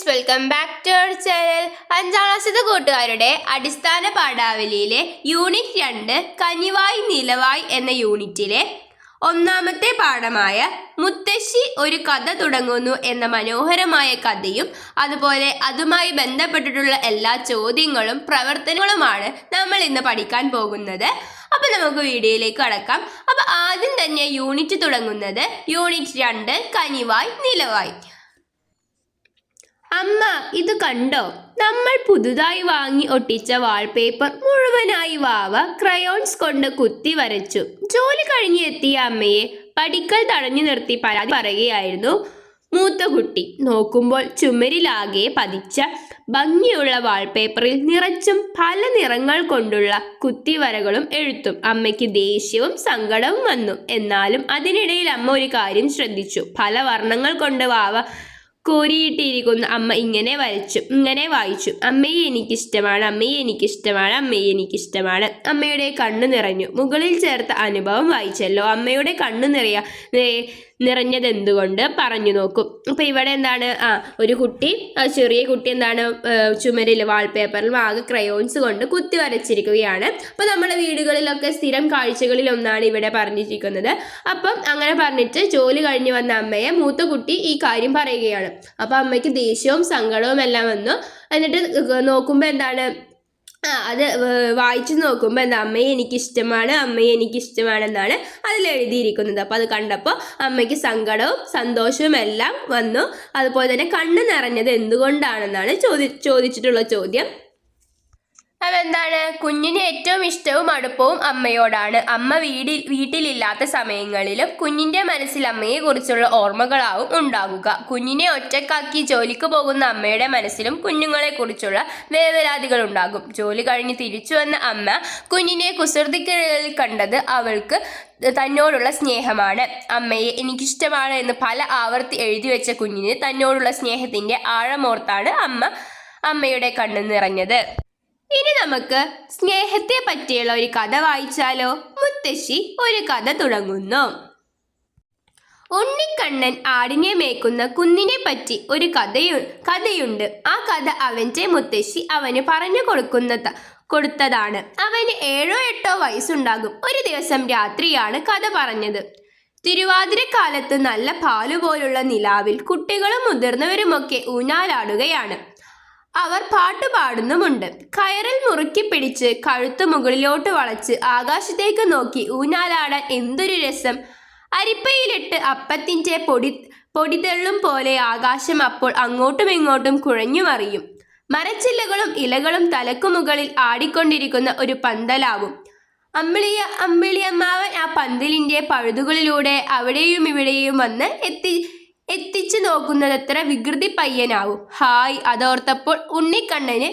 Friends welcome back to our channel അഞ്ചാം ക്ലാസ്സിലെ കൂട്ടുകാരുടെ അടിസ്ഥാന പാഠാവലിയിലെ യൂണിറ്റ് രണ്ട് കനിവായി നിലവായി എന്ന യൂണിറ്റിലെ ഒന്നാമത്തെ പാഠമായ മുത്തശ്ശി ഒരു കഥ തുടങ്ങുന്നു എന്ന മനോഹരമായ കഥയും അതുപോലെ അതുമായി ബന്ധപ്പെട്ടിട്ടുള്ള എല്ലാ ചോദ്യങ്ങളും പ്രവർത്തനങ്ങളുമാണ് നമ്മൾ ഇന്ന് പഠിക്കാൻ പോകുന്നത്. അപ്പൊ നമുക്ക് വീഡിയോയിലേക്ക് കടക്കാം. അപ്പൊ ആദ്യം തന്നെ യൂണിറ്റ് തുടങ്ങുന്നത് യൂണിറ്റ് രണ്ട് കനിവായി നിലവായി. ഇത് കണ്ടോ? നമ്മൾ പുതുതായി വാങ്ങി ഒട്ടിച്ച വാൾപേപ്പർ മുഴുവനായി വാവ ക്രയോൺസ് കൊണ്ട് കുത്തി വരച്ചു. ജോലി കഴിഞ്ഞ് എത്തിയ അമ്മയെ പടിക്കൽ തടഞ്ഞു നിർത്തി പരാതി പറയുകയായിരുന്നു മൂത്ത കുട്ടി. നോക്കുമ്പോൾ ചുമരിലാകെ പതിച്ച ഭംഗിയുള്ള വാൾപേപ്പറിൽ നിറച്ചും പല നിറങ്ങൾ കൊണ്ടുള്ള കുത്തിവരകളും എഴുത്തും അമ്മയ്ക്ക് ദേഷ്യവും സങ്കടവും വന്നു. എന്നാലും അതിനിടയിൽ അമ്മ ഒരു കാര്യം ശ്രദ്ധിച്ചു. പല വർണങ്ങൾ കൊണ്ട് വാവ കോരിയിട്ടിരിക്കുന്ന. അമ്മ ഇങ്ങനെ വരച്ചു ഇങ്ങനെ വായിച്ചു. അമ്മയെ എനിക്കിഷ്ടമാണ് അമ്മയെ എനിക്കിഷ്ടമാണ് അമ്മയെ എനിക്കിഷ്ടമാണ്. അമ്മയുടെ കണ്ണു നിറഞ്ഞു. മുകളിൽ ചേർത്ത അനുഭവം വായിച്ചല്ലോ. അമ്മയുടെ കണ്ണു നിറയ നിറയെ- നിറഞ്ഞത് എന്തുകൊണ്ട് പറഞ്ഞു നോക്കും. അപ്പോൾ ഇവിടെ എന്താണ്? ആ ഒരു കുട്ടി ചെറിയ കുട്ടി എന്താണ് ചുമരിൽ വാൾപേപ്പറിൽ ആകെ ക്രയോൺസ് കൊണ്ട് കുത്തി വരച്ചിരിക്കുകയാണ്. അപ്പോൾ നമ്മുടെ വീടുകളിലൊക്കെ സ്ഥിരം കാഴ്ചകളിൽ ഒന്നാണ് ഇവിടെ പറഞ്ഞിരിക്കുന്നത്. അപ്പം അങ്ങനെ പറഞ്ഞിട്ട് ജോലി കഴിഞ്ഞ് വന്ന അമ്മയെ മൂത്ത കുട്ടി ഈ കാര്യം പറയുകയാണ്. അപ്പോൾ അമ്മയ്ക്ക് ദേഷ്യവും സങ്കടവും എല്ലാം വന്നു. എന്നിട്ട് നോക്കുമ്പോൾ എന്താണ് അത് വായിച്ചു നോക്കുമ്പോൾ എന്താ അമ്മയെ എനിക്കിഷ്ടമാണ് അമ്മയെ എനിക്കിഷ്ടമാണെന്നാണ് അതിൽ എഴുതിയിരിക്കുന്നത്. അപ്പോൾ അത് കണ്ടപ്പോൾ അമ്മയ്ക്ക് സങ്കടവും സന്തോഷവും എല്ലാം വന്നു. അതുപോലെ തന്നെ കണ്ണ് നിറഞ്ഞത് എന്തുകൊണ്ടാണെന്നാണ് ചോദി ചോദിച്ചിട്ടുള്ള ചോദ്യം. അതെന്താണ്? കുഞ്ഞിന് ഏറ്റവും ഇഷ്ടവും അടുപ്പവും അമ്മയോടാണ്. അമ്മ വീടി വീട്ടിലില്ലാത്ത സമയങ്ങളിലും കുഞ്ഞിന്റെ മനസ്സിൽ അമ്മയെക്കുറിച്ചുള്ള ഓർമ്മകളാവും ഉണ്ടാകുക കുഞ്ഞിനെ ഒറ്റക്കാക്കി ജോലിക്ക് പോകുന്ന അമ്മയുടെ മനസ്സിലും കുഞ്ഞുങ്ങളെക്കുറിച്ചുള്ള വേവലാതികൾ ഉണ്ടാകും. ജോലി കഴിഞ്ഞ് തിരിച്ചു വന്ന അമ്മ കുഞ്ഞിനെ കുസൃതിക്കിഴലിൽ കണ്ടത് അവൾക്ക് തന്നോടുള്ള സ്നേഹമാണ്. അമ്മയെ എനിക്കിഷ്ടമാണ് എന്ന് പല ആവർത്തി എഴുതി വെച്ച കുഞ്ഞിന് തന്നോടുള്ള സ്നേഹത്തിന്റെ ആഴമോർത്താണ് അമ്മ അമ്മയുടെ കണ്ണു നിറഞ്ഞത്. ഇനി നമുക്ക് സ്നേഹത്തെ പറ്റിയുള്ള ഒരു കഥ വായിച്ചാലോ? മുത്തശ്ശി ഒരു കഥ തുടങ്ങുന്നു. ഉണ്ണിക്കണ്ണൻ ആടിനെ മേക്കുന്ന കുന്നിനെ പറ്റി ഒരു കഥയു കഥയുണ്ട്. ആ കഥ അവന്റെ മുത്തശ്ശി അവന് പറഞ്ഞു കൊടുക്കുന്ന കൊടുത്തതാണ്. അവന് ഏഴോ എട്ടോ വയസ്സുണ്ടാകും. ഒരു ദിവസം രാത്രിയാണ് കഥ പറഞ്ഞത്. തിരുവാതിരക്കാലത്ത് നല്ല പാലുപോലുള്ള നിലാവിൽ കുട്ടികളും മുതിർന്നവരുമൊക്കെ ഊഞ്ഞാലാടുകയാണ്. അവർ പാട്ട് പാടുന്നുമുണ്ട്. കയറിൽ മുറുക്കി പിടിച്ച് കഴുത്ത് മുകളിലോട്ട് വളച്ച് ആകാശത്തേക്ക് നോക്കി ഊഞ്ഞാലാടാൻ എന്തൊരു രസം. അരിപ്പയിലിട്ട് അപ്പത്തിന്റെ പൊടി പൊടിതെള്ളും പോലെ ആകാശം അപ്പോൾ അങ്ങോട്ടും ഇങ്ങോട്ടും കുഴഞ്ഞു മറിയും മരച്ചില്ലകളും ഇലകളും തലക്കു മുകളിൽ ആടിക്കൊണ്ടിരിക്കുന്ന ഒരു പന്തലാവും. അമ്പിളിയ അമ്പിളിയമ്മാവൻ ആ പന്തലിന്റെ പഴുതുകളിലൂടെ അവിടെയും ഇവിടെയും വന്ന് എത്തി എത്തിച്ചു നോക്കുന്നതത്ര വികൃതി പയ്യനാവും. ഹായ് അതോർത്തപ്പോൾ ഉണ്ണിക്കണ്ണന്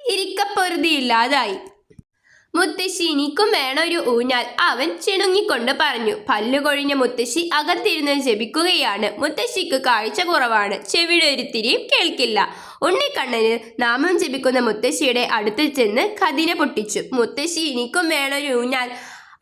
ഇരിക്കപ്പൊരുതിയില്ലാതായി. മുത്തശ്ശി എനിക്കും വേണം ഒരു ഊഞ്ഞാൽ. അവൻ ചിണുങ്ങിക്കൊണ്ട് പറഞ്ഞു. പല്ലുകൊഴിഞ്ഞ മുത്തശ്ശി അകത്തിരുന്ന് ജപിക്കുകയാണ്. മുത്തശ്ശിക്ക് കാഴ്ച കുറവാണ്. ചെവിയുടെ ഒരു തിരിയും കേൾക്കില്ല. ഉണ്ണിക്കണ്ണന് നാമം ജപിക്കുന്ന മുത്തശ്ശിയുടെ അടുത്ത് ചെന്ന് കതിന പൊട്ടിച്ചു. മുത്തശ്ശി എനിക്കും വേണം ഒരു ഊഞ്ഞാൽ.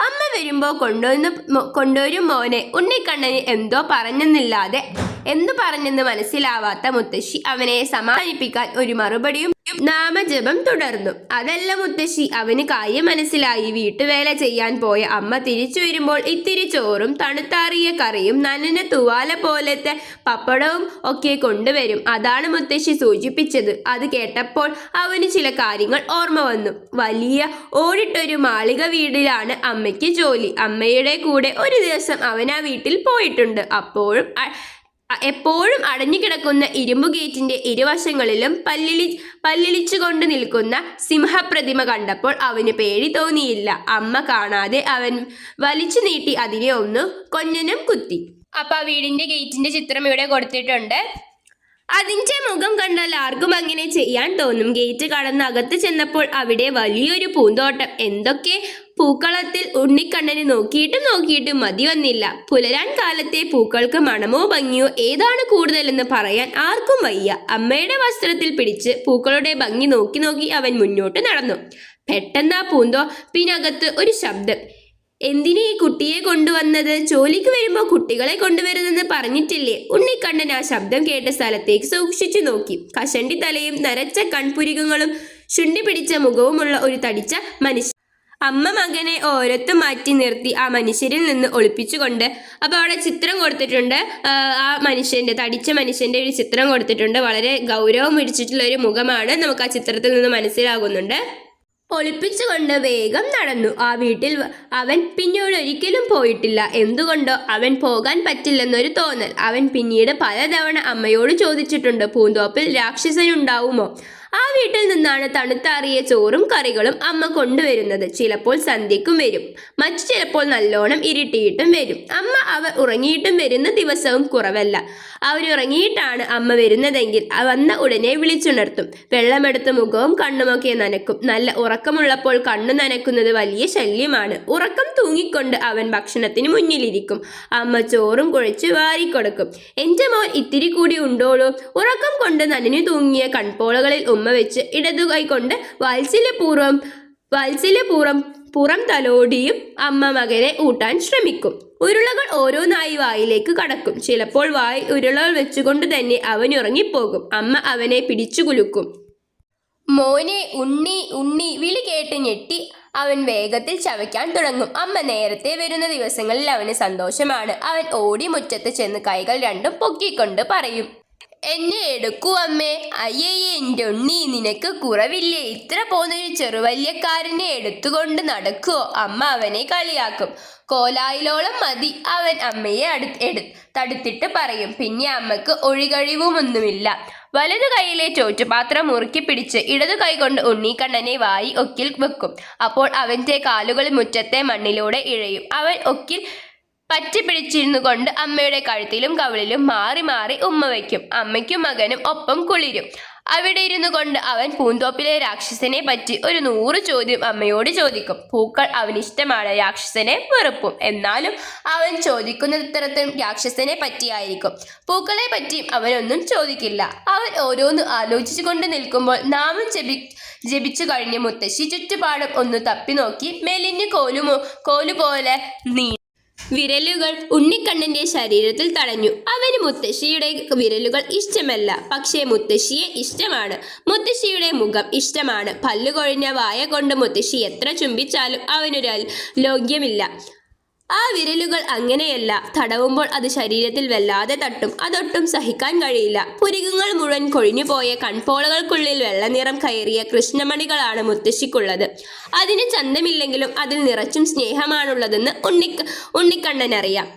അമ്മ വരുമ്പോൾ കൊണ്ടുവന്ന് കൊണ്ടുവരും മോനെ. ഉണ്ണിക്കണ്ണന് എന്തോ പറഞ്ഞെന്നില്ലാതെ എന്തു പറഞ്ഞെന്ന് മനസ്സിലാവാത്ത മുത്തശ്ശി അവനെ സമാധാനിപ്പിക്കാൻ ഒരു മറുപടിയും നാമജപം തുടർന്നു. അതല്ല മുത്തശ്ശി അവന് കാര്യം മനസ്സിലായി. വീട്ടുവേല ചെയ്യാൻ പോയ അമ്മ തിരിച്ചു വരുമ്പോൾ ഇത്തിരി ചോറും തണുത്താറിയ കറിയും നനന തുവാല പോലത്തെ പപ്പടവും ഒക്കെ കൊണ്ടുവരും. അതാണ് മുത്തശ്ശി സൂചിപ്പിച്ചത്. അത് കേട്ടപ്പോൾ അവന് ചില കാര്യങ്ങൾ ഓർമ്മ വന്നു. വലിയ ഓടിട്ടൊരു മാളിക വീടിലാണ് അമ്മയ്ക്ക് ജോലി. അമ്മയുടെ കൂടെ ഒരു ദിവസം അവൻ ആ വീട്ടിൽ പോയിട്ടുണ്ട്. അപ്പോഴും എപ്പോഴും അടഞ്ഞുകിടക്കുന്ന ഇരുമ്പു ഗേറ്റിന്റെ ഇരുവശങ്ങളിലും പല്ലിളി പല്ലിളിച്ചുകൊണ്ട് നിൽക്കുന്ന സിംഹപ്രതിമ കണ്ടപ്പോൾ അവന് പേടി തോന്നിയില്ല. അമ്മ കാണാതെ അവൻ വലിച്ചു നീട്ടി അതിനെ ഒന്ന് കൊഞ്ഞനും കുത്തി. അപ്പൊ ആ വീടിന്റെ ഗേറ്റിന്റെ ചിത്രം ഇവിടെ കൊടുത്തിട്ടുണ്ട്. അതിന്റെ മുഖം കണ്ടാൽ ആർക്കും അങ്ങനെ ചെയ്യാൻ തോന്നും. ഗേറ്റ് കടന്ന് അകത്ത് ചെന്നപ്പോൾ അവിടെ വലിയൊരു പൂന്തോട്ടം. എന്തൊക്കെ? പൂക്കളത്തിൽ ഉണ്ണിക്കണ്ണന് നോക്കിയിട്ടും നോക്കിയിട്ടും മതി വന്നില്ല. പുലരാൻ കാലത്തെ പൂക്കൾക്ക് മണമോ ഭംഗിയോ ഏതാണ് കൂടുതലെന്ന് പറയാൻ ആർക്കും വയ്യ. അമ്മയുടെ വസ്ത്രത്തിൽ പിടിച്ച് പൂക്കളുടെ ഭംഗി നോക്കി നോക്കി അവൻ മുന്നോട്ട് നടന്നു. പെട്ടെന്ന് ആ പൂന്തോ പിന്നകത്ത് ഒരു ശബ്ദം. എന്തിനാ ഈ കുട്ടിയെ കൊണ്ടുവന്നത്? ജോലിക്ക് വരുമ്പോൾ കുട്ടികളെ കൊണ്ടുവരുന്നെന്ന് പറഞ്ഞിട്ടില്ലേ? ഉണ്ണിക്കണ്ണൻ ആ ശബ്ദം കേട്ട സ്ഥലത്തേക്ക് സൂക്ഷിച്ചു നോക്കി. കഷണ്ടി തലയും നരച്ച കൺപുരികങ്ങളും ചുണ്ടി പിടിച്ച മുഖവുമുള്ള ഒരു തടിച്ച മനുഷ്യ അമ്മ മകനെ ഓരത്തും മാറ്റി നിർത്തി ആ മനുഷ്യരിൽ നിന്ന് ഒളിപ്പിച്ചുകൊണ്ട് അപ്പോൾ അവിടെ ചിത്രം കൊടുത്തിട്ടുണ്ട്. ആ, മനുഷ്യന്റെ തടിച്ച മനുഷ്യന്റെ ഒരു ചിത്രം കൊടുത്തിട്ടുണ്ട്. വളരെ ഗൗരവം പിടിച്ചിട്ടുള്ള ഒരു മുഖമാണ് നമുക്ക് ആ ചിത്രത്തിൽ നിന്ന് മനസ്സിലാകുന്നുണ്ട്. ഒളിപ്പിച്ചുകൊണ്ട് വേഗം നടന്നു. ആ വീട്ടിൽ അവൻ പിന്നീട് ഒരിക്കലും പോയിട്ടില്ല. എന്തുകൊണ്ടോ അവൻ പോകാൻ പറ്റില്ലെന്നൊരു തോന്നൽ. അവൻ പിന്നീട് പലതവണ അമ്മയോട് ചോദിച്ചിട്ടുണ്ട് പൂന്തോപ്പിൽ രാക്ഷസനുണ്ടാവുമോ? ആ വീട്ടിൽ നിന്നാണ് തണുത്താറിയ ചോറും കറികളും അമ്മ കൊണ്ടുവരുന്നത്. ചിലപ്പോൾ സന്ധ്യക്കും വരും. മറ്റു ചിലപ്പോൾ നല്ലോണം ഇരുട്ടിയിട്ടും വരും. അമ്മ അവർ ഉറങ്ങിയിട്ടും വരുന്ന ദിവസവും കുറവല്ല. അവരുറങ്ങിയിട്ടാണ് അമ്മ വരുന്നതെങ്കിൽ വന്ന ഉടനെ വിളിച്ചുണർത്തും. വെള്ളമെടുത്ത് മുഖവും കണ്ണുമൊക്കെ നനക്കും. നല്ല ഉറക്കമുള്ളപ്പോൾ കണ്ണു നനക്കുന്നത് വലിയ ശല്യമാണ്. ഉറക്കം തൂങ്ങിക്കൊണ്ട് അവൻ ഭക്ഷണത്തിന് മുന്നിലിരിക്കും. അമ്മ ചോറും കുഴച്ച് വാരിക്കൊടുക്കും. എന്റെ മോൻ ഇത്തിരി കൂടി ഉണ്ടോളൂ. ഉറക്കം കൊണ്ട് നനഞ്ഞു തൂങ്ങിയ കൺപോളകളിൽ ഉമ്മ വെച്ച് ഇടതു കൈ കൊണ്ട് വാത്സല്യപൂർവം വാത്സല്യപൂർവം പുറം തലോടിയും അമ്മ മകനെ ഊട്ടാൻ ശ്രമിക്കും. ഉരുളകൾ ഓരോന്നായി വായിലേക്ക് കടക്കും. ചിലപ്പോൾ വായി ഉരുളകൾ വെച്ചുകൊണ്ട് തന്നെ അവൻ ഉറങ്ങിപ്പോകും. അമ്മ അവനെ പിടിച്ചു കുലുക്കും. മോനെ ഉണ്ണി ഉണ്ണി വിളി കേട്ട് ഞെട്ടി അവൻ വേഗത്തിൽ ചവയ്ക്കാൻ തുടങ്ങും. അമ്മ നേരത്തെ വരുന്ന ദിവസങ്ങളിൽ അവന് സന്തോഷമാണ്. അവൻ ഓടി മുറ്റത്ത് ചെന്ന് കൈകൾ രണ്ടും പൊക്കിക്കൊണ്ട് പറയും. എന്നെ എടുക്കൂ അമ്മേ. അയ്യയ്യേ എന്റെ ഉണ്ണി നിനക്ക് കുറവില്ലേ? ഇത്ര പോന്നൊരു ചെറുവല്യക്കാരനെ എടുത്തുകൊണ്ട് നടക്കുവോ? അമ്മ അവനെ കളിയാക്കും. കോലായിലോളം മതി. അവൻ അമ്മയെ അടുത്ത് തടുത്തിട്ട് പറയും. പിന്നെ അമ്മയ്ക്ക് ഒഴികഴിവുമൊന്നുമില്ല. വലതു കൈയിലെ ചോറ്റുപാത്രം മുറുക്കി പിടിച്ച് ഇടതു കൈകൊണ്ട് ഉണ്ണിക്കണ്ണനെ വായി ഒക്കിൽ വെക്കും. അപ്പോൾ അവന്റെ കാലുകൾ മുറ്റത്തെ മണ്ണിലൂടെ ഇഴയും. അവൻ ഒക്കിൽ പറ്റി പിടിച്ചിരുന്നു കൊണ്ട് അമ്മയുടെ കഴുത്തിലും കവിളിലും മാറി മാറി ഉമ്മ വയ്ക്കും. അമ്മയ്ക്കും മകനും ഒപ്പം കുളിരും. അവിടെ ഇരുന്നു കൊണ്ട് അവൻ പൂന്തോപ്പിലെ രാക്ഷസനെ പറ്റി ഒരു നൂറ് ചോദ്യം അമ്മയോട് ചോദിക്കും. പൂക്കൾ അവനിഷ്ടമാണ് രാക്ഷസനെ വെറുപ്പും. എന്നാലും അവൻ ചോദിക്കുന്ന ഉത്തരത്തിനും രാക്ഷസനെ പറ്റിയായിരിക്കും. പൂക്കളെ പറ്റിയും അവനൊന്നും ചോദിക്കില്ല. അവൻ ഓരോന്ന് ആലോചിച്ചു കൊണ്ട് നിൽക്കുമ്പോൾ നാമം ജപി ജപിച്ചു കഴിഞ്ഞ് മുത്തശ്ശി ചുറ്റുപാടും ഒന്ന് തപ്പി നോക്കി മെലിഞ്ഞ് കോലുമോ കോലുപോലെ നീ വിരലുകൾ ഉണ്ണിക്കണ്ണന്റെ ശരീരത്തിൽ തടഞ്ഞു. അവന് മുത്തശ്ശിയുടെ വിരലുകൾ ഇഷ്ടമല്ല. പക്ഷേ മുത്തശ്ശിയെ ഇഷ്ടമാണ്. മുത്തശ്ശിയുടെ മുഖം ഇഷ്ടമാണ്. പല്ലുകൊഴിഞ്ഞ വായ കൊണ്ട് മുത്തശ്ശി എത്ര ചുംബിച്ചാലും അവനൊരു ലോഗ്യമില്ല ആ വിരലുകൾ അങ്ങനെയല്ല. തടവുമ്പോൾ അത് ശരീരത്തിൽ വല്ലാതെ തട്ടും. അതൊട്ടും സഹിക്കാൻ കഴിയില്ല. പുരികങ്ങൾ മുഴുവൻ കൊഴിഞ്ഞുപോയ കൺപോളകൾക്കുള്ളിൽ വെള്ളനിറം കയറിയ കൃഷ്ണമണികളാണ് മുത്തശ്ശിക്കുള്ളത്. അതിന് ചന്തമില്ലെങ്കിലും അതിൽ നിറച്ചും സ്നേഹമാണുള്ളതെന്ന് ഉണ്ണിക്ക ഉണ്ണിക്കണ്ണനറിയാം.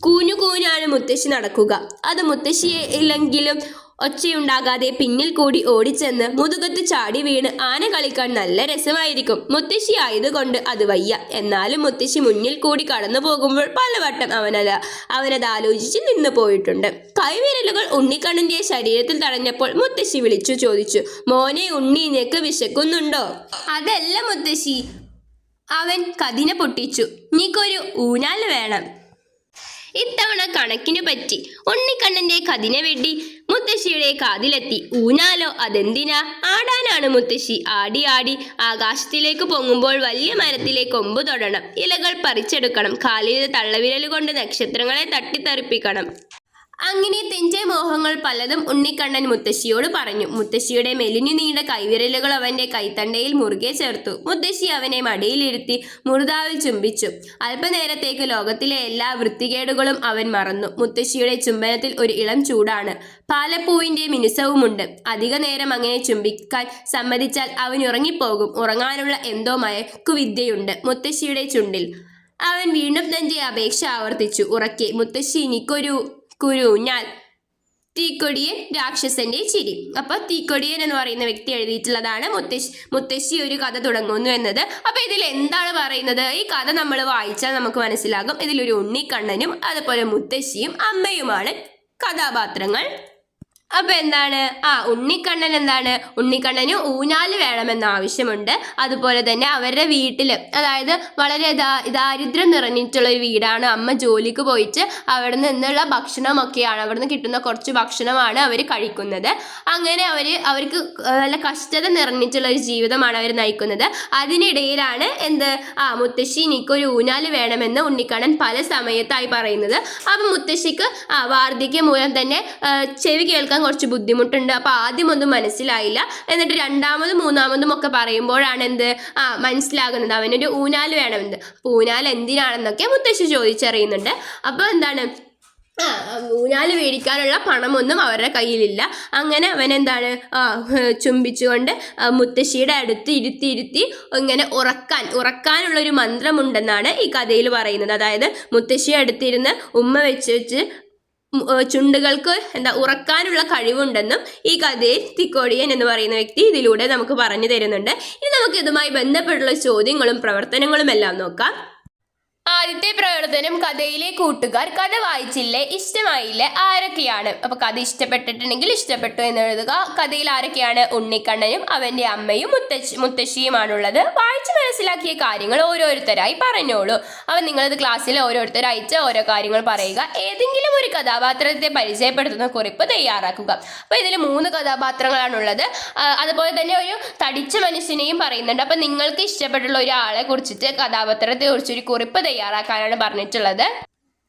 കൂഞ്ഞു കൂഞ്ഞാണ് മുത്തശ്ശി നടക്കുക. അത് മുത്തശ്ശിയെ ഇല്ലെങ്കിലും ഒച്ചയുണ്ടാകാതെ പിന്നിൽ കൂടി ഓടിച്ചെന്ന് മുതുകത്ത് ചാടി വീണ് ആന കളിക്കാൻ നല്ല രസമായിരിക്കും. മുത്തശ്ശി ആയതുകൊണ്ട് അത് വയ്യ. എന്നാലും മുത്തശ്ശി മുന്നിൽ കൂടി കടന്നു പോകുമ്പോൾ പലവട്ടം അവനത് അവനത് ആലോചിച്ച് നിന്നു പോയിട്ടുണ്ട്. കൈവിരലുകൾ ഉണ്ണിക്കണ്ണിന്റെ ശരീരത്തിൽ തടഞ്ഞപ്പോൾ മുത്തശ്ശി വിളിച്ചു ചോദിച്ചു മോനെ ഉണ്ണി നിനക്ക് വിശക്കുന്നുണ്ടോ? അതല്ല മുത്തശ്ശി. അവൻ കതിന പൊട്ടിച്ചു. നീക്കൊരു ഊനാൽ വേണം. ഇത്തവണ കണക്കിനു പറ്റി. ഉണ്ണിക്കണ്ണന്റെ കതിന വെട്ടി മുത്തശ്ശിയുടെ കാതിലെത്തി. ഊനാലോ അതെന്തിനാ? ആടാനാണ് മുത്തശ്ശി. ആടി ആടി ആകാശത്തിലേക്ക് പൊങ്ങുമ്പോൾ വലിയ മരത്തിലെ കൊമ്പ് തൊടണം. ഇലകൾ പറിച്ചെടുക്കണം. കാലിലെ തള്ളവിരൽ കൊണ്ട് നക്ഷത്രങ്ങളെ തട്ടിത്തെറിപ്പിക്കണം. അങ്ങനെ തെഞ്ചെ മോഹങ്ങൾ പലതും ഉണ്ണിക്കണ്ണൻ മുത്തശ്ശിയോട് പറഞ്ഞു. മുത്തശ്ശിയുടെ മെലിഞ്ഞു നീണ്ട കൈവിരലുകൾ അവന്റെ കൈത്തണ്ടയിൽ മുറുകെ ചേർത്തു. മുത്തശ്ശി അവനെ മടിയിലിരുത്തി മുറുതാവിൽ ചുംബിച്ചു. അല്പനേരത്തേക്ക് ലോകത്തിലെ എല്ലാ വൃത്തികേടുകളും അവൻ മറന്നു. മുത്തശ്ശിയുടെ ചുംബനത്തിൽ ഒരു ഇളം ചൂടാണ്. പാലപ്പൂവിന്റെ മിനുസവുമുണ്ട്. അധിക നേരം അങ്ങനെ ചുംബിക്കാൻ സമ്മതിച്ചാൽ അവൻ ഉറങ്ങിപ്പോകും. ഉറങ്ങാനുള്ള എന്തോ മയക്കുവിദ്യയുണ്ട് മുത്തശ്ശിയുടെ ചുണ്ടിൽ. അവൻ വീണ്ടും തന്റെ അപേക്ഷ ആവർത്തിച്ചു. ഉറക്കെ മുത്തശ്ശി എനിക്കൊരു കുരുഞ്ഞാൽ തീക്കൊടിയൻ രാക്ഷസന്റെ ചിരി. അപ്പൊ തീക്കൊടിയൻ എന്ന് പറയുന്ന വ്യക്തി എഴുതിയിട്ടുള്ളതാണ് മുത്തശ്ശി മുത്തശ്ശി ഒരു കഥ തുടങ്ങുന്നു എന്നത്. അപ്പൊ ഇതിൽ എന്താണ് പറയുന്നത്? ഈ കഥ നമ്മൾ വായിച്ചാൽ നമുക്ക് മനസ്സിലാകും. ഇതിലൊരു ഉണ്ണിക്കണ്ണനും അതുപോലെ മുത്തശ്ശിയും അമ്മയുമാണ് കഥാപാത്രങ്ങൾ. അപ്പൊ എന്താണ്? ആ ഉണ്ണിക്കണ്ണൻ എന്താണ്? ഉണ്ണിക്കണ്ണന് ഊഞ്ഞാൽ വേണമെന്ന ആവശ്യമുണ്ട്. അതുപോലെ തന്നെ അവരുടെ വീട്ടിൽ അതായത് വളരെ ദാരിദ്ര്യം നിറഞ്ഞിട്ടുള്ള ഒരു വീടാണ്. അമ്മ ജോലിക്ക് പോയിട്ട് അവിടെ നിന്നുള്ള ഭക്ഷണമൊക്കെയാണ് അവിടെ നിന്ന് കിട്ടുന്ന കുറച്ച് ഭക്ഷണമാണ് അവർ കഴിക്കുന്നത്. അങ്ങനെ അവർ അവർക്ക് നല്ല കഷ്ടത നിറഞ്ഞിട്ടുള്ള ഒരു ജീവിതമാണ് അവർ നയിക്കുന്നത്. അതിനിടയിലാണ് എന്ത്? ആ മുത്തശ്ശി എനിക്കൊരു ഊഞ്ഞാൽ വേണമെന്ന് ഉണ്ണിക്കണ്ണൻ പല സമയത്തായി പറയുന്നത്. അപ്പം മുത്തശ്ശിക്ക് ആ വാർദ്ധക്യം മൂലം തന്നെ ചെവി കേൾക്കാൻ കുറച്ച് ബുദ്ധിമുട്ടുണ്ട്. അപ്പോൾ ആദ്യം ഒന്നും മനസ്സിലായില്ല. എന്നിട്ട് രണ്ടാമതും മൂന്നാമതും ഒക്കെ പറയുമ്പോഴാണ് എന്ത്? ആ മനസ്സിലാകുന്നത്. അവനൊരു ഊനാൽ വേണമെന്ന് അപ്പോൾ ഊനാൽ എന്തിനാണെന്നൊക്കെ മുത്തശ്ശി ചോദിച്ചറിയുന്നുണ്ട്. അപ്പോൾ എന്താണ്? ഊനാൽ മേടിക്കാനുള്ള പണമൊന്നും അവരുടെ കയ്യിലില്ല. അങ്ങനെ അവൻ എന്താണ്? ചുംബിച്ചുകൊണ്ട് മുത്തശ്ശിയുടെ അടുത്ത് ഇരുത്തി ഇരുത്തി ഇങ്ങനെ ഉറക്കാൻ ഉറക്കാനുള്ളൊരു മന്ത്രമുണ്ടെന്നാണ് ഈ കഥയിൽ പറയുന്നത്. അതായത് മുത്തശ്ശിയെ അടുത്തിരുന്ന് ഉമ്മ വെച്ച് വെച്ച് ചുണ്ടുകൾക്ക് എന്താ ഉറക്കാനുള്ള കഴിവുണ്ടെന്നും ഈ കഥയിൽ തിക്കോടിയൻ എന്ന് പറയുന്ന വ്യക്തി ഇതിലൂടെ നമുക്ക് പറഞ്ഞു തരുന്നുണ്ട്. ഇനി നമുക്ക് ഇതുമായി ബന്ധപ്പെട്ടുള്ള ചോദ്യങ്ങളും പ്രവർത്തനങ്ങളും എല്ലാം നോക്കാം. ആദ്യത്തെ പ്രവർത്തനം കഥയിലെ കൂട്ടുകാർ കഥ വായിച്ചില്ലേ ഇഷ്ടമായില്ലേ ആരൊക്കെയാണ്? അപ്പൊ കഥ ഇഷ്ടപ്പെട്ടിട്ടുണ്ടെങ്കിൽ ഇഷ്ടപ്പെട്ടു എന്ന് എഴുതുക. കഥയിൽ ആരൊക്കെയാണ്? ഉണ്ണിക്കണ്ണനും അവന്റെ അമ്മയും മുത്തശ്ശി മുത്തശ്ശിയുമാണുള്ളത്. വായിച്ചു മനസ്സിലാക്കിയ കാര്യങ്ങൾ ഓരോരുത്തരായി പറഞ്ഞോളൂ. അപ്പൊ നിങ്ങളത് ക്ലാസ്സിൽ ഓരോരുത്തർ അയച്ച് ഓരോ കാര്യങ്ങൾ പറയുക. ഏതെങ്കിലും ഒരു കഥാപാത്രത്തെ പരിചയപ്പെടുത്തുന്ന കുറിപ്പ് തയ്യാറാക്കുക. അപ്പൊ ഇതിൽ മൂന്ന് കഥാപാത്രങ്ങളാണുള്ളത്. അതുപോലെ തന്നെ ഒരു തടിച്ച മനുഷ്യനെയും പറയുന്നുണ്ട്. അപ്പൊ നിങ്ങൾക്ക് ഇഷ്ടപ്പെട്ടുള്ള ഒരാളെ കുറിച്ചിട്ട് കഥാപാത്രത്തെ കുറിച്ചൊരു കുറിപ്പ് തയ്യാറാക്കാനാണ് പറഞ്ഞിട്ടുള്ളത്.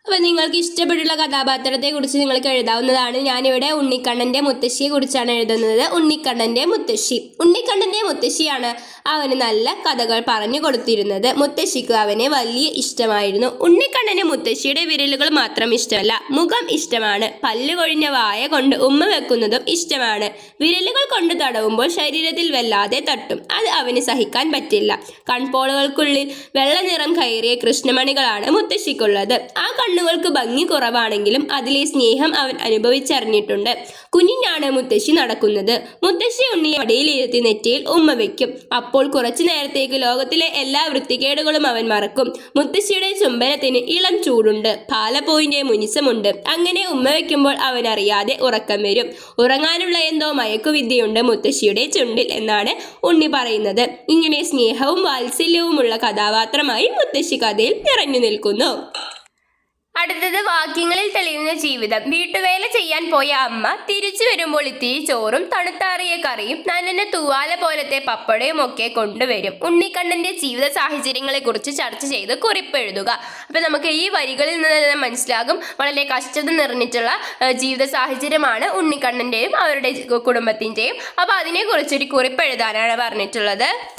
അപ്പൊ നിങ്ങൾക്ക് ഇഷ്ടപ്പെട്ടുള്ള കഥാപാത്രത്തെ കുറിച്ച് നിങ്ങൾക്ക് എഴുതാവുന്നതാണ്. ഞാനിവിടെ ഉണ്ണിക്കണ്ണന്റെ മുത്തശ്ശിയെ കുറിച്ചാണ് എഴുതുന്നത്. ഉണ്ണിക്കണ്ണന്റെ മുത്തശ്ശി. ഉണ്ണിക്കണ്ണന്റെ മുത്തശ്ശിയാണ് അവന് നല്ല കഥകൾ പറഞ്ഞു കൊടുത്തിരുന്നത്. മുത്തശ്ശിക്ക് അവനെ വലിയ ഇഷ്ടമായിരുന്നു. ഉണ്ണിക്കണ്ണന് മുത്തശ്ശിയുടെ വിരലുകൾ മാത്രം ഇഷ്ടമല്ല. മുഖം ഇഷ്ടമാണ്. പല്ല് കൊഴിഞ്ഞ വായ കൊണ്ട് ഉമ്മ വെക്കുന്നതും ഇഷ്ടമാണ്. വിരലുകൾ കൊണ്ട് തടവുമ്പോൾ ശരീരത്തിൽ വല്ലാതെ തട്ടും. അത് അവന് സഹിക്കാൻ പറ്റില്ല. കൺപോളുകൾക്കുള്ളിൽ വെള്ളനിറം കയറിയ കൃഷ്ണമണികളാണ് മുത്തശ്ശിക്കുള്ളത്. ആ കണ്ണുകൾക്ക് ഭംഗി കുറവാണെങ്കിലും അതിലെ സ്നേഹം അവൻ അനുഭവിച്ചറിഞ്ഞിട്ടുണ്ട്. കുഞ്ഞിനാണ് മുത്തശ്ശി നടക്കുന്നത്. മുത്തശ്ശി ഉണ്ണിയെ അടിയിലിരുത്തി നെറ്റിയിൽ ഉമ്മ വെക്കും. അപ്പോൾ കുറച്ചു നേരത്തേക്ക് ലോകത്തിലെ എല്ലാ വൃത്തികേടുകളും അവൻ മറക്കും. മുത്തശ്ശിയുടെ ചുംബനത്തിന് ഇളം ചൂടുണ്ട്. പാലപ്പോയിന്റെ മുനിസമുണ്ട്. അങ്ങനെ ഉമ്മ വെക്കുമ്പോൾ അവൻ അറിയാതെ ഉറക്കം വരും. ഉറങ്ങാനുള്ള എന്തോ മയക്കുവിദ്യയുണ്ട് മുത്തശ്ശിയുടെ ചുണ്ടിൽ എന്നാണ് ഉണ്ണി പറയുന്നത്. ഇങ്ങനെ സ്നേഹവും വാത്സല്യവുമുള്ള കഥാപാത്രമായി മുത്തശ്ശി കഥയിൽ നിറഞ്ഞു നിൽക്കുന്നു. അടുത്തത് വാക്യങ്ങളിൽ തെളിയുന്ന ജീവിതം. വീട്ടുവേല ചെയ്യാൻ പോയ അമ്മ തിരിച്ചു വരുമ്പോൾ ഇത്തിരി ചോറും തണുത്താറിയ കറിയും നനഞ്ഞ തൂവാല പോലത്തെ പപ്പടയും ഒക്കെ കൊണ്ടുവരും. ഉണ്ണിക്കണ്ണന്റെ ജീവിത സാഹചര്യങ്ങളെ കുറിച്ച് ചർച്ച ചെയ്ത് കുറിപ്പെഴുതുക. അപ്പൊ നമുക്ക് ഈ വരികളിൽ നിന്ന് തന്നെ മനസ്സിലാകും. വളരെ കഷ്ടത നിറഞ്ഞിട്ടുള്ള ജീവിത സാഹചര്യമാണ് ഉണ്ണിക്കണ്ണന്റെയും അവരുടെ കുടുംബത്തിന്റെയും. അപ്പൊ അതിനെക്കുറിച്ചൊരു കുറിപ്പെഴുതാനാണ് പറഞ്ഞിട്ടുള്ളത്.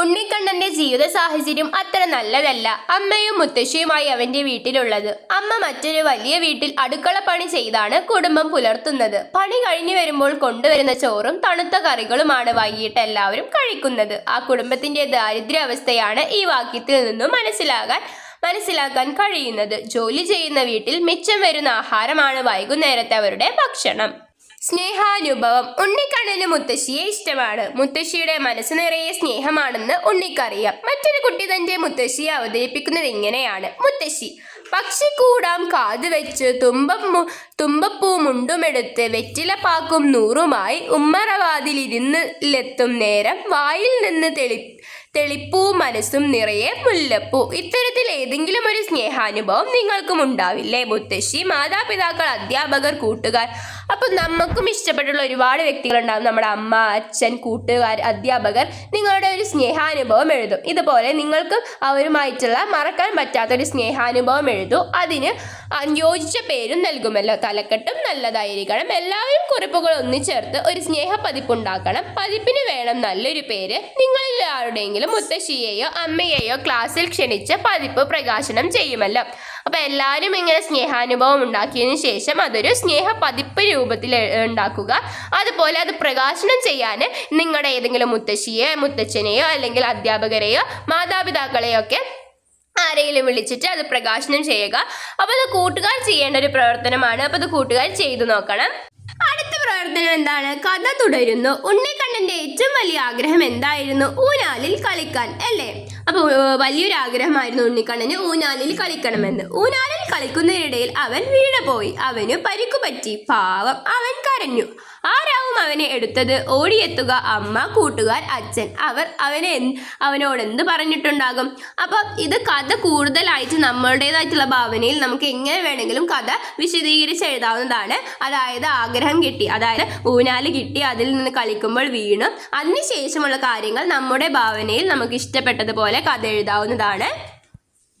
ഉണ്ണിക്കണ്ണന്റെ ജീവിത സാഹചര്യം അത്ര നല്ലതല്ല. അമ്മയും മുത്തശ്ശിയുമായി അവന്റെ വീട്ടിലുള്ളത്. അമ്മ മറ്റൊരു വലിയ വീട്ടിൽ അടുക്കള പണി ചെയ്താണ് കുടുംബം പുലർത്തുന്നത്. പണി കഴിഞ്ഞു വരുമ്പോൾ കൊണ്ടുവരുന്ന ചോറും തണുത്ത കറികളുമാണ് വൈകിട്ട് എല്ലാവരും കഴിക്കുന്നത്. ആ കുടുംബത്തിന്റെ ദാരിദ്ര്യാവസ്ഥയാണ് ഈ വാക്യത്തിൽ നിന്നും മനസ്സിലാകാൻ മനസ്സിലാക്കാൻ കഴിയുന്നത്. ജോലി ചെയ്യുന്ന വീട്ടിൽ മിച്ചം വരുന്ന ആഹാരമാണ് വൈകുന്നേരത്തെ അവരുടെ ഭക്ഷണം. സ്നേഹാനുഭവം ഉണ്ണിക്കണ്ണന് മുത്തശ്ശിയെ ഇഷ്ടമാണ്. മുത്തശ്ശിയുടെ മനസ്സ് നിറയെ സ്നേഹമാണെന്ന് ഉണ്ണിക്കറിയാം. മറ്റൊരു കുട്ടി തന്റെ മുത്തശ്ശിയെ അവതരിപ്പിക്കുന്നത് ഇങ്ങനെയാണ്. മുത്തശ്ശി പക്ഷിക്കൂടാം കാത് വെച്ച് തുമ്പം തുമ്പപ്പൂ മുണ്ടുമെടുത്ത് വെറ്റിലപ്പാക്കും നൂറുമായി ഉമ്മറവാതിലിരുന്നിലെത്തും നേരം വായിൽ നിന്ന് തെളി തെളിപ്പൂ മനസ്സും നിറയെ മുല്ലപ്പൂ. ഇത്തരത്തിൽ ഏതെങ്കിലും ഒരു സ്നേഹാനുഭവം നിങ്ങൾക്കും ഉണ്ടാവില്ലേ മുത്തശ്ശി? മാതാപിതാക്കൾ അധ്യാപകർ കൂട്ടുകാർ. അപ്പം നമുക്കും ഇഷ്ടപ്പെട്ടുള്ള ഒരുപാട് വ്യക്തികളുണ്ടാവും. നമ്മുടെ അമ്മ അച്ഛൻ കൂട്ടുകാർ അധ്യാപകർ നിങ്ങളുടെ ഒരു സ്നേഹാനുഭവം എഴുതും. ഇതുപോലെ നിങ്ങൾക്കും അവരുമായിട്ടുള്ള മറക്കാൻ പറ്റാത്ത ഒരു സ്നേഹാനുഭവം എഴുതൂ. അതിന് യോജിച്ച പേരും നൽകുമല്ലോ. തലക്കെട്ടും നല്ലതായിരിക്കണം. എല്ലാവരും കുറിപ്പുകൾ ഒന്നിച്ചേർത്ത് ഒരു സ്നേഹ പതിപ്പുണ്ടാക്കണം പതിപ്പിന് വേണം നല്ലൊരു പേര് നിങ്ങളിൽ ആരുടെയെങ്കിലും മുത്തശ്ശിയെയോ അമ്മയെയോ ക്ലാസ്സിൽ ക്ഷണിച്ച് പതിപ്പ് പ്രകാശനം ചെയ്യുമല്ലോ. അപ്പം എല്ലാവരും ഇങ്ങനെ സ്നേഹാനുഭവം ഉണ്ടാക്കിയതിന് ശേഷം അതൊരു സ്നേഹ പതിപ്പ് രൂപത്തിൽ ഉണ്ടാക്കുക. അതുപോലെ അത് പ്രകാശനം ചെയ്യാൻ നിങ്ങളുടെ ഏതെങ്കിലും മുത്തശ്ശിയെ മുത്തച്ഛനെയോ അല്ലെങ്കിൽ അധ്യാപകരെയോ മാതാപിതാക്കളെയോ ഒക്കെ ആരെങ്കിലും വിളിച്ചിട്ട് അത് പ്രകാശനം ചെയ്യുക. അപ്പോൾ അത് കൂട്ടുകാർ ചെയ്യേണ്ട ഒരു പ്രവർത്തനമാണ്. അപ്പോൾ അത് കൂട്ടുകാർ ചെയ്തു നോക്കണം. അടുത്ത പ്രവർത്തനം എന്താണ്? കഥ തുടരുന്നു. ഉണ്ണിക്കണ്ണന്റെ ഏറ്റവും വലിയ ആഗ്രഹം എന്തായിരുന്നു? ഊനാലിൽ കളിക്കാൻ അല്ലേ? അപ്പോൾ വലിയൊരു ആഗ്രഹമായിരുന്നു ഉണ്ണിക്കണ്ണന് ഊനാലിൽ കളിക്കണമെന്ന്. ഊനാലിൽ കളിക്കുന്നതിനിടയിൽ അവൻ വീണ് പോയി അവന് പരിക്കു പറ്റി. പാവം അവൻ കരഞ്ഞു. ആരാവും അവനെ എടുത്തത് ഓടിയെത്തുക അമ്മ കൂട്ടുകാർ അച്ഛൻ. അവർ അവനെ അവനോട് എന്ത് പറഞ്ഞിട്ടുണ്ടാകും? അപ്പോൾ ഇത് കഥ കൂടുതലായിട്ട് നമ്മളുടേതായിട്ടുള്ള ഭാവനയിൽ നമുക്ക് എങ്ങനെ വേണമെങ്കിലും കഥ വിശദീകരിച്ച് എഴുതാവുന്നതാണ്. അതായത് ആഗ്രഹം കിട്ടി അതായത് ഊനാല് കിട്ടി അതിൽ നിന്ന് കളിക്കുമ്പോൾ വീണു. അതിനുശേഷമുള്ള കാര്യങ്ങൾ നമ്മുടെ ഭാവനയിൽ നമുക്ക് ഇഷ്ടപ്പെട്ടതുപോലെ കഥ എഴുതാവുന്നതാണ്.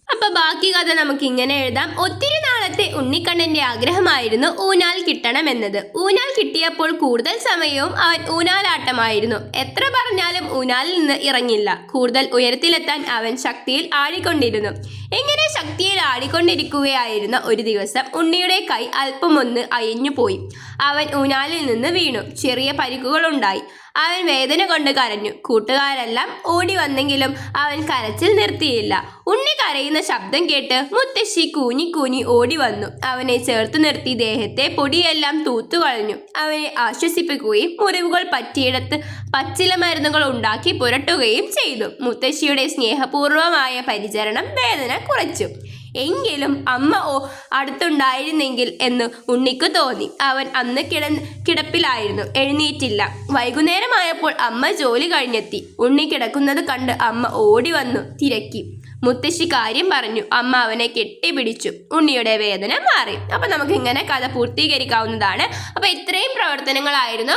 അപ്പൊ ബാക്കി കഥ നമുക്ക് ഇങ്ങനെ എഴുതാം. ഒത്തിരി നാളത്തെ ഉണ്ണിക്കണ്ണന്റെ ആഗ്രഹമായിരുന്നു കിട്ടണം കിട്ടണമെന്നത് ഊനാൽ കിട്ടിയപ്പോൾ കൂടുതൽ സമയവും അവൻ ഊനാലാട്ടമായിരുന്നു എത്ര പറഞ്ഞാലും ഊനാലിൽ നിന്ന് ഇറങ്ങില്ല. കൂടുതൽ ഉയരത്തിലെത്താൻ അവൻ ശക്തിയിൽ ആടിക്കൊണ്ടിരുന്നു. എങ്ങനെ ശക്തിയിൽ ആടിക്കൊണ്ടിരിക്കുകയായിരുന്ന ഒരു ദിവസം ഉണ്ണിയുടെ കൈ അല്പമൊന്ന് അയഞ്ഞുപോയി. അവൻ ഊനാലിൽ നിന്ന് വീണു. ചെറിയ പരിക്കുകളുണ്ടായി. അവൻ വേദന കൊണ്ട് കരഞ്ഞു. കൂട്ടുകാരെല്ലാം ഓടി വന്നെങ്കിലും അവൻ കരച്ചിൽ നിർത്തിയില്ല. ഉണ്ണി കരയുന്ന ശബ്ദം കേട്ട് മുത്തശ്ശി കൂഞ്ഞി കൂഞ്ഞി ഓടി വന്നു. അവനെ ചേർത്ത് നിർത്തി ദേഹത്തെ പൊടിയെല്ലാം തൂത്തു തൂത്തുകളഞ്ഞു അവനെ ആശ്വസിപ്പിക്കുകയും മുറിവുകൾ പറ്റിയിടത്ത് പച്ചില മരുന്നുകൾ ഉണ്ടാക്കി പുരട്ടുകയും ചെയ്തു. മുത്തശ്ശിയുടെ സ്നേഹപൂർവമായ പരിചരണം വേദന കുറച്ചു. എങ്കിലും അമ്മ ഓ അടുത്തുണ്ടായിരുന്നെങ്കിൽ എന്ന് ഉണ്ണിക്ക് തോന്നി. അവൻ അന്ന് കിട കിടപ്പിലായിരുന്നു. എഴുന്നേറ്റില്ല. വൈകുന്നേരമായപ്പോൾ അമ്മ ജോലി കഴിഞ്ഞെത്തി. ഉണ്ണി കിടക്കുന്നത് കണ്ട് അമ്മ ഓടി വന്നു തിരക്കി. മുത്തശ്ശി കാര്യം പറഞ്ഞു. അമ്മ അവനെ കെട്ടിപ്പിടിച്ചു. ഉണ്ണിയുടെ വേദന മാറി. അപ്പൊ നമുക്ക് ഇങ്ങനെ കഥ പൂർത്തീകരിക്കാവുന്നതാണ്. അപ്പൊ ഇത്രയും പ്രവർത്തനങ്ങളായിരുന്നു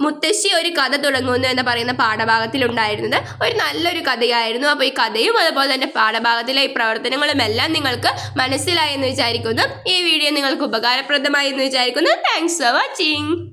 മുത്തശ്ശി ഒരു കഥ തുടങ്ങുന്നു എന്ന് പറയുന്ന പാഠഭാഗത്തിലുണ്ടായിരുന്നത് ഒരു നല്ലൊരു കഥയായിരുന്നു. അപ്പോൾ ഈ കഥയും അതുപോലെ തന്നെ പാഠഭാഗത്തിലെ ഈ പ്രവർത്തനങ്ങളും എല്ലാം നിങ്ങൾക്ക് മനസ്സിലായെന്ന് വിചാരിക്കുന്നു. ഈ വീഡിയോ നിങ്ങൾക്ക് ഉപകാരപ്രദമായി എന്ന് വിചാരിക്കുന്നു. Thanks for watching